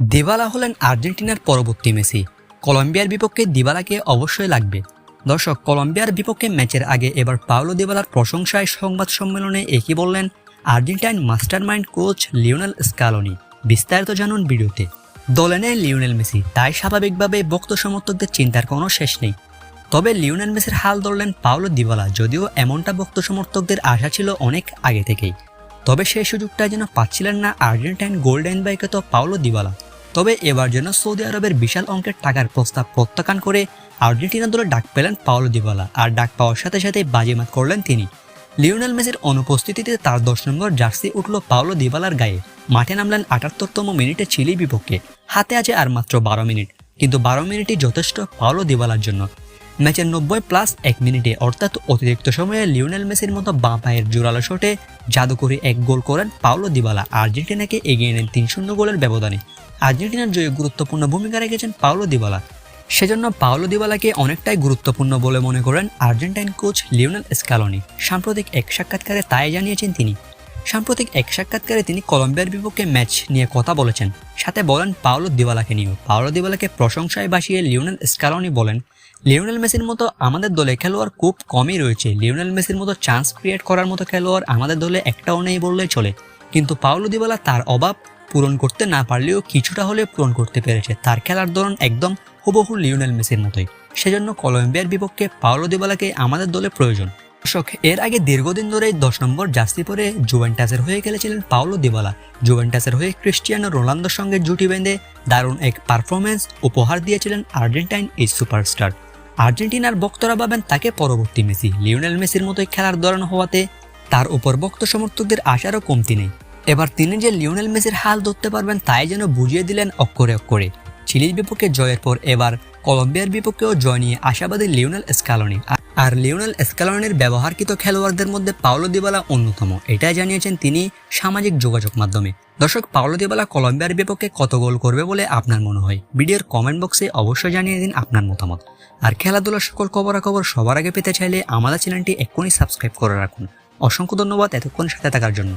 Dybala হলেন আর্জেন্টিনার পরবর্তী মেসি। কলম্বিয়ার বিপক্ষে দিবালাকে অবশ্যই লাগবে। দর্শক, কলম্বিয়ার বিপক্ষে ম্যাচের আগে এবার পাওলো দিবালার প্রশংসায় সংবাদ সম্মেলনে একই বললেন Argentine mastermind coach Lionel Scaloni. বিস্তারিত জানুন ভিডিওতে। দলে নেয় লিওনেল মেসি, তাই স্বাভাবিকভাবে ভক্ত সমর্থকদের চিন্তার কোনো শেষ নেই। তবে লিওনেল মেসির হাল ধরলেন পাওলো দিবালা, যদিও এমনটা ভক্ত সমর্থকদের আশা ছিল অনেক আগে থেকেই। তবে সেই সুযোগটা যেন পাচ্ছিলেন না আর্জেন্টাইন গোল্ডেন বাইকে তো পাওলো দিবালা। তবে এবার যেন সৌদি আরবের বিশাল অঙ্কের টাকার প্রস্তাব প্রত্যাখ্যান করে আর্জেন্টিনা দলে ডাক পেলেন পাওলো দিবালা আর ডাক পাওয়ার সাথে সাথে বাজিমাত করলেন তিনি। লিওনেল মেসির অনুপস্থিতিতে তার দশ নম্বর জার্সি উঠল পাওলো দিবালার গায়ে। মাঠে নামলেন আটাত্তরতম মিনিটে চিলি বিপক্ষে। হাতে আছে আর মাত্র বারো মিনিট। কিন্তু বারো মিনিটই যথেষ্ট পাওলো দিবালার জন্য। ম্যাচের নব্বই প্লাস এক মিনিটে, অর্থাৎ অতিরিক্ত সময়ে লিওনেল মেসির মতো বাঁ পায়ের জোরালো শটে জাদুকরি এক গোল করেন পাওলো দিবালা। আর্জেন্টিনাকে এগিয়ে নেন তিন শূন্য গোলের ব্যবধানে। আর্জেন্টিনার জয়ে গুরুত্বপূর্ণ ভূমিকা রেখেছেন পাওলো দিবালা। সেজন্য পাওলো দিবালাকে অনেকটাই গুরুত্বপূর্ণ বলে মনে করেন আর্জেন্টাইন কোচ লিওনেল স্ক্যালোনি সাম্প্রতিক এক সাক্ষাৎকারে তাই জানিয়েছেন তিনি সাম্প্রতিক এক সাক্ষাৎকারে তিনি কলম্বিয়ার বিপক্ষে ম্যাচ নিয়ে কথা বলেছেন। সাথে বলেন পাওলো দিবালাকে নিয়েও। পাওলো দিবালাকে প্রশংসায় বাসিয়ে লিওনেল স্ক্যালোনি বলেন, লিওনেল মেসির মতো আমাদের দলে খেলোয়াড় খুব কমই রয়েছে। লিওনেল মেসির মতো চান্স ক্রিয়েট করার মতো খেলোয়াড় আমাদের দলে একটাও নেই বললেই চলে। কিন্তু পাওলো দিবালা তার অভাব পূরণ করতে না পারলেও কিছুটা হলে পূরণ করতে পেরেছে। তার খেলার ধরন একদম হুবহু লিওনেল মেসির মতোই। সেজন্য কলম্বিয়ার বিপক্ষে পাওলো দিবালাকে আমাদের দলে প্রয়োজন। দর্শক, এর আগে দীর্ঘদিন ধরে দশ নম্বর জার্সি পরে জুভেন্টাসের হয়ে খেলেছিলেন পাওলো দিবালা জুভেন্টাসের হয়ে ক্রিস্টিয়ানো রোনালদোর সঙ্গে জুটি বেঁধে দারুণ এক পারফরমেন্স উপহার দিয়েছিলেন আর্জেন্টাইন এই সুপারস্টার। আর্জেন্টিনার বক্তরা ভাবেন তাকে পরবর্তী মেসি। লিওনেল মেসির মতোই খেলার ধরন হওয়াতে তার উপর ভক্ত সমর্থকদের আশারও কমতি নেই। এবার তিনি যে লিওনেল মেসির হাল ধরতে পারবেন তাই যেন বুঝিয়ে দিলেন অক্ষরে অক্ষরে। চিলির বিপক্ষে জয়ের পর এবার কলম্বিয়ার বিপক্ষেও জয় নিয়ে আশাবাদী লিওনেল স্কালনি। আর লিওনেল স্ক্যালোনির ব্যবহারকৃত খেলোয়াড়দের মধ্যে পাওলো দিবালা অন্যতম। এটাই জানিয়েছেন তিনি সামাজিক যোগাযোগ মাধ্যমে। দর্শক, পাওলো দিবালা কলম্বিয়ার বিপক্ষে কত গোল করবে বলে আপনার মনে হয়? ভিডিওর কমেন্ট বক্সে অবশ্যই জানিয়ে দিন আপনার মতামত। আর খেলাধুলার সকল খবরাখবর সবার আগে পেতে চাইলে আমাদের চ্যানেলটি এক্ষুনি সাবস্ক্রাইব করে রাখুন। অসংখ্য ধন্যবাদ এতক্ষণ সাথে থাকার জন্য।